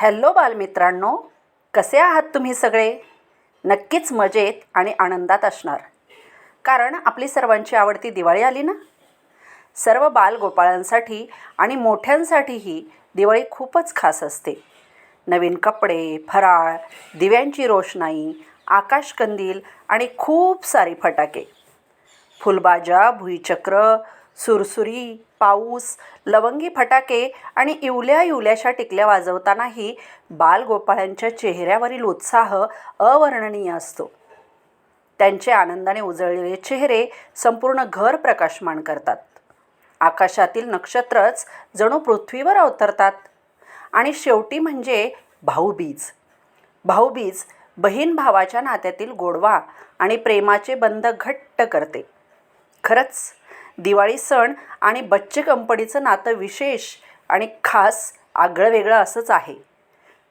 Hello बालमित्रांनो कसे आहात तुम्ही सगळे? नक्कीच मजेत आणि आनंदात असणार. कारण आपली सर्वांची आवडती दिवाळी आली ना? सर्व बालगोपाळांसाठी आणि मोठ्यांसाठीही दिवाळी खूपच खास असते. नवीन कपडे फराळ दिव्यांची रोषणाई आकाशकंदील आणि खूप सारी फटाके. फुलबाजा भुईचक्र सुरसुरी पाऊस लवंगी फटाके आणि इवल्या इवल्याशा टिकल्या वाजवतानाही बालगोपाळांच्या चेहऱ्यावरील उत्साह अवर्णनीय असतो. त्यांचे आनंदाने उजळलेले चेहरे संपूर्ण घर प्रकाशमान करतात. आकाशातील नक्षत्रच जणू पृथ्वीवर अवतरतात. आणि शेवटी म्हणजे भाऊबीज. भाऊबीज बहीण भावाच्या नात्यातील गोडवा आणि प्रेमाचे बंध घट्ट करते. खरंच दिवाळी सण आणि बच्चे कंपनीचं नातं विशेष आणि खास आगळं वेगळं असंच आहे.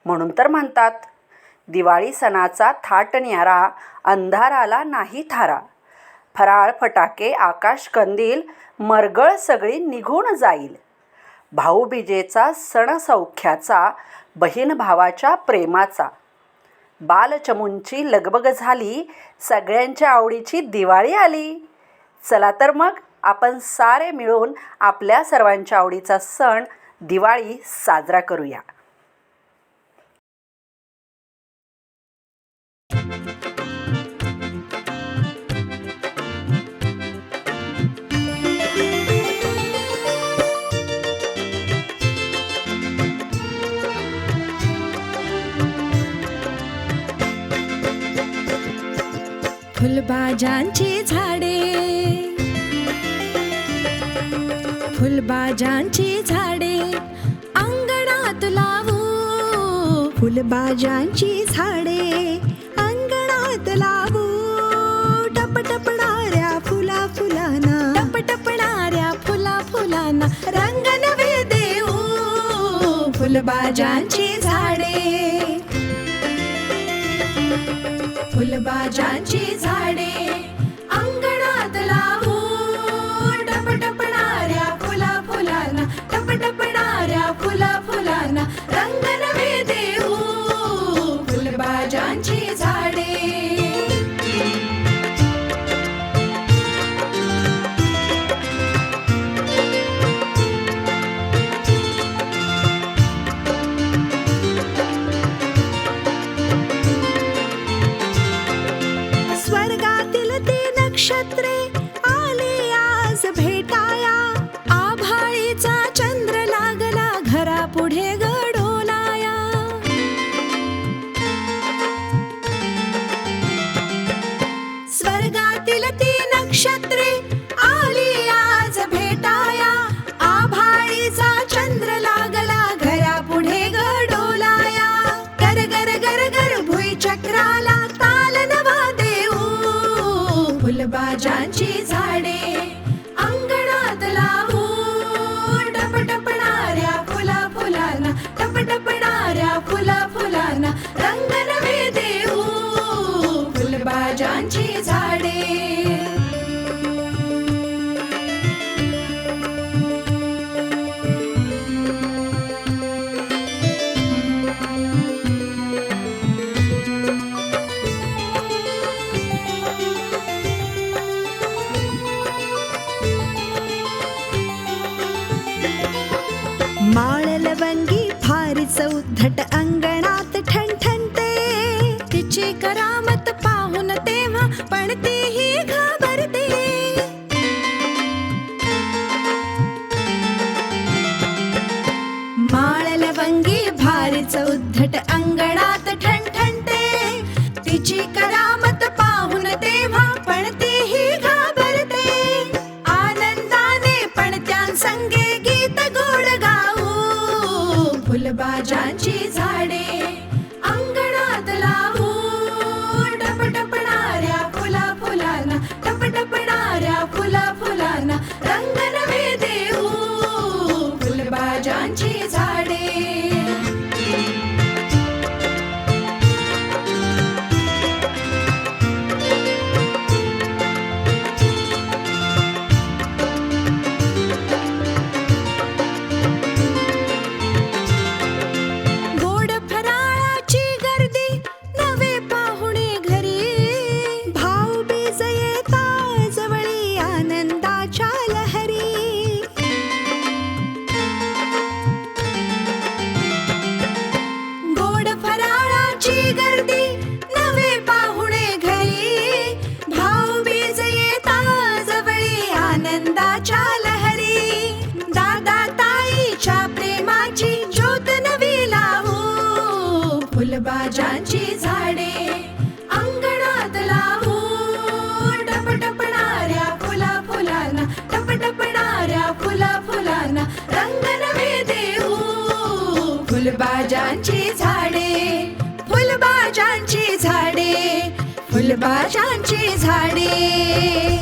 म्हणून तर म्हणतात दिवाळी सणाचा थाट न्यारा अंधाराला नाही थारा. फराळ फटाके आकाश कंदील मरगळ सगळी निघून जाईल. भाऊबीजेचा सण सौख्याचा बहीण भावाच्या प्रेमाचा. बालचमूंची लगबग झाली सगळ्यांच्या आवडीची दिवाळी आली. चला तर मग आपण सारे मिळून आपल्या सर्वांच्या आवडीचा सण दिवाळी साजरा करूया. फुलबाजांची झाडे फुलबाजांची झाडे अंगणात लावू. फुलबाजांची झाडे अंगणात लावू. टपटपणाऱ्या फुला फुलांना टपटपणाऱ्या फुला फुलांना रंग नवे देऊ. फुलबाजांची झाडे फुलबाजांची झाडे. फार चौधट अंगणात ठणठणते. तिची करामत पाहून तेव्हा पण तीही घाबरते. माळ लवंगी भार चौधट अंगणात ठणठणते फुलबाजांची फुलबाजांची झाडे फुलबाजांची झाडे फुलबाजांची झाडे.